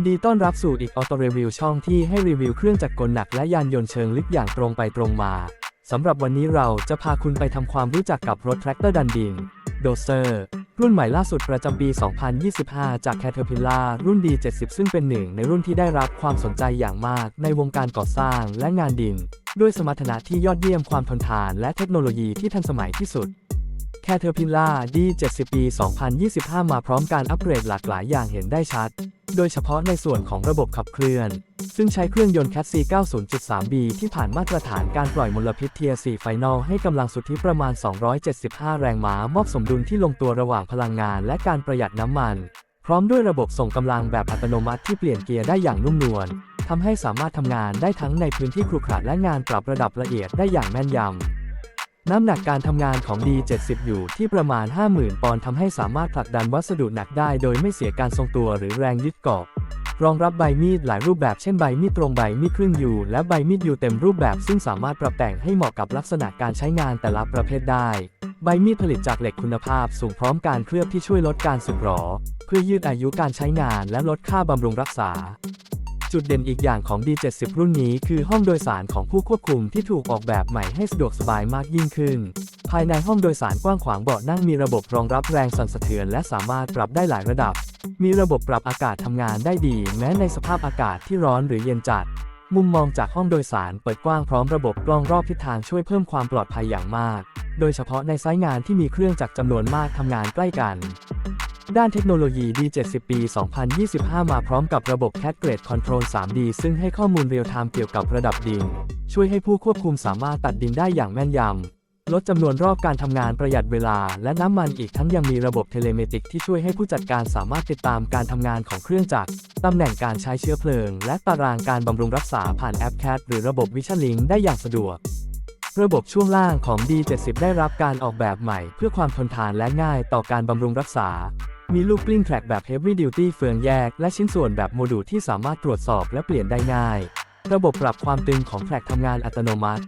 นดีต้อนรับสู่อีกออโตรีวิวช่องที่ให้รีวิวเครื่องจักรกลหนักและยานยนต์เชิงลึกอย่างตรงไปตรงมาสำหรับวันนี้เราจะพาคุณไปทำความรู้จักกับรถแทรกเตอร์ดันดินโดเซอร์รุ่นใหม่ล่าสุดประจำปี 2025 จาก Caterpillar รุ่น D70 ซึ่งเป็นหนึ่งในรุ่นที่ได้รับความสนใจอย่างมากในวงการก่อสร้างและงานดิน ด้วยสมรรถนะที่ยอดเยี่ยมความทนทานและเทคโนโลยีที่ทันสมัยที่สุด Caterpillar D70 ปี 2025 มาพร้อมการอัปเกรดหลากหลายอย่างเห็นได้ชัด โดยเฉพาะในส่วนของระบบขับเคลื่อน ซึ่งใช้เครื่องยนต์ Cat C 90.3B ที่ผ่านมาตรฐานการปล่อยมลพิษ Tier 4 Final ให้กำลังสุทธิประมาณ 275 แรงม้า มอบสมดุลที่ลงตัวระหว่างพลังงานและการประหยัดน้ำมัน พร้อมด้วยระบบส่งกำลังแบบอัตโนมัติที่เปลี่ยนเกียร์ได้อย่างนุ่มนวลทำให้สามารถทำงานได้ทั้งในพื้นที่ครุขระและงานปรับระดับละเอียดได้อย่างแม่นยำ น้ำหนักการทำงานของ D70 อยู่ที่ประมาณ 50,000 ปอนด์ทำให้สามารถผลักดันวัสดุหนักได้โดยไม่เสียการทรงตัวหรือแรงยึดเกาะรองรับใบมีดหลายรูปแบบเช่นใบมีดตรงใบมีดครึ่งยูและใบมีดยูเต็มรูปแบบซึ่งสามารถปรับแต่งให้เหมาะกับลักษณะการใช้งานแต่ละประเภทได้ ใบมีดผลิตจากเหล็กคุณภาพสูงพร้อมการเคลือบที่ช่วยลดการสึกหรอ เพื่อยืดอายุการใช้งานและลดค่าบำรุงรักษา จุดเด่นอีกอย่างของ D70 รุ่นนี้คือห้องโดยสารของผู้ควบคุมที่ถูกออกแบบใหม่ให้สะดวกสบายมากยิ่งขึ้น ภายในห้องโดยสารกว้างขวางเบาะนั่งมีระบบรองรับแรงสั่นสะเทือนและสามารถปรับได้หลายระดับ มีระบบปรับอากาศทำงานได้ดี แม้ในสภาพอากาศที่ร้อนหรือเย็นจัด มุมมองจากห้องโดยสารเปิดกว้างพร้อมระบบกล้องรอบทิศทางช่วยเพิ่มความปลอดภัยอย่างมาก โดยเฉพาะในไซต์งานที่มีเครื่องจักรจำนวนมากทำงานใกล้กัน ด้านเทคโนโลยี D70 ปี 2025 มาพร้อมกับระบบ Cat Grade Control 3D ซึ่งให้ข้อมูลเรียลไทม์เกี่ยวกับระดับดิน ช่วยให้ผู้ควบคุมสามารถตัดดินได้อย่างแม่นยำ ลดจำนวนรอบการทำงานประหยัดเวลา และน้ำมันอีกทั้งยังมีระบบเทเลเมติกที่ช่วยให้ผู้จัดการสามารถติดตามการทำงานของเครื่องจักร ตำแหน่งการใช้เชื้อเพลิง และตารางการบำรุงรักษาผ่านแอป Cat หรือระบบ Vision Link ได้อย่างสะดวกระบบช่วงล่างของ D70 ได้รับการออกแบบใหม่ เพื่อความทนทานและง่ายต่อการบำรุงรักษา มีลูกกลิ้งแทร็กแบบ Heavy Duty เฟืองแยก และชิ้นส่วนแบบโมดูลที่สามารถตรวจสอบและเปลี่ยนได้ง่าย ระบบปรับความตึงของแทร็กทำงานอัตโนมัติ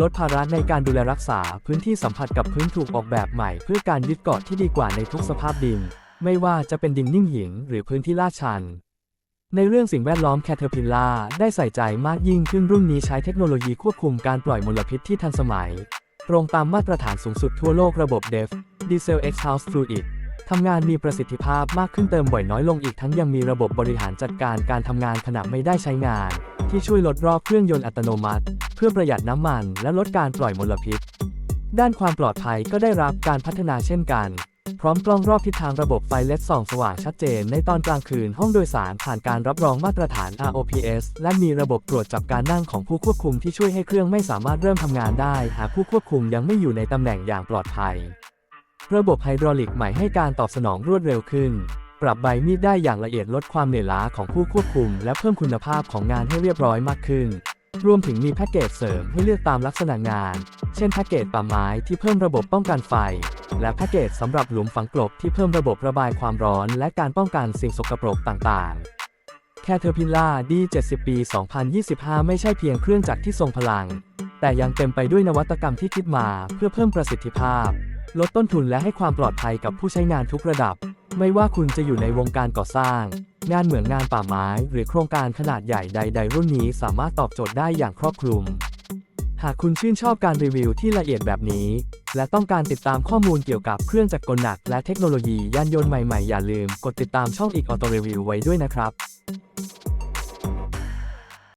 ลดภาระในการดูแลรักษาพื้นที่สัมผัสกับพื้นถูกออกแบบใหม่ เพื่อการยึดเกาะที่ดีกว่าในทุกสภาพดิน ไม่ว่าจะเป็นดินนิ่งหินหรือพื้นที่ลาดชันในเรื่องสิ่งแวดล้อม Caterpillar ได้ใส่ใจมากยิ่งขึ้นรุ่นนี้ใช้เทคโนโลยีควบคุมการปล่อยมลพิษที่ทันสมัย ตรงตามมาตรฐานสูงสุดทั่วโลกระบบ DEF Diesel Exhaust Fluid ทำงานมีประสิทธิภาพมากขึ้นเติมบ่อยน้อยลงอีกทั้งยังมีระบบบริหารจัดการการทำงานขณะไม่ได้ใช้งาน ที่ช่วยลดรอบเครื่องยนต์อัตโนมัติ เพื่อประหยัดน้ำมันและลดการปล่อยมลพิษ ด้านความปลอดภัยก็ได้รับการพัฒนาเช่นกัน พร้อมกล้องรอบทิศทางระบบไฟเลดส่องสว่างชัดเจน ในตอนกลางคืนห้องโดยสารผ่านการรับรองมาตรฐาน ROPS และมีระบบตรวจจับการนั่งของผู้ควบคุมที่ช่วยให้เครื่องไม่สามารถเริ่มทำงานได้ หากผู้ควบคุมยังไม่อยู่ในตำแหน่งอย่างปลอดภัย ระบบไฮดรอลิกใหม่ให้การตอบสนองรวดเร็วขึ้น ปรับใบมีดได้อย่างละเอียดลดความเหนื่อยล้าของผู้ควบคุม และเพิ่มคุณภาพของงานให้เรียบร้อยมากขึ้น รวมถึงมีแพ็กเกจเสริมให้เลือกตามลักษณะงาน เช่นแพ็กเกจป่าไม้ที่เพิ่มระบบป้องกันไฟ และแพ็กเกจสำหรับหลุมฝังกลบที่เพิ่มระบบระบายความร้อน และการป้องกันสิ่งสกปรกต่างๆ Caterpillar D70 ปี 2025 ไม่ใช่เพียงเครื่องจักรที่ทรงพลัง แต่ยังเต็มไปด้วยนวัตกรรมที่คิดมาเพื่อเพิ่มประสิทธิภาพ ลดต้นทุนและให้ความปลอดภัยกับผู้ใช้งานทุกระดับ ไม่ว่าคุณจะอยู่ในวงการก่อสร้าง งานเหมืองงานป่าไม้ หรือโครงการขนาดใหญ่ใด ๆ รุ่นนี้สามารถตอบโจทย์ได้อย่างครอบคลุม หากคุณชื่นชอบการรีวิวที่ละเอียดแบบนี้ และต้องการติดตามข้อมูลเกี่ยวกับเครื่องจักรกลหนัก และเทคโนโลยียานยนต์ใหม่ๆ อย่าลืม กดติดตามช่องอีกออโตรีวิวไว้ด้วยนะครับ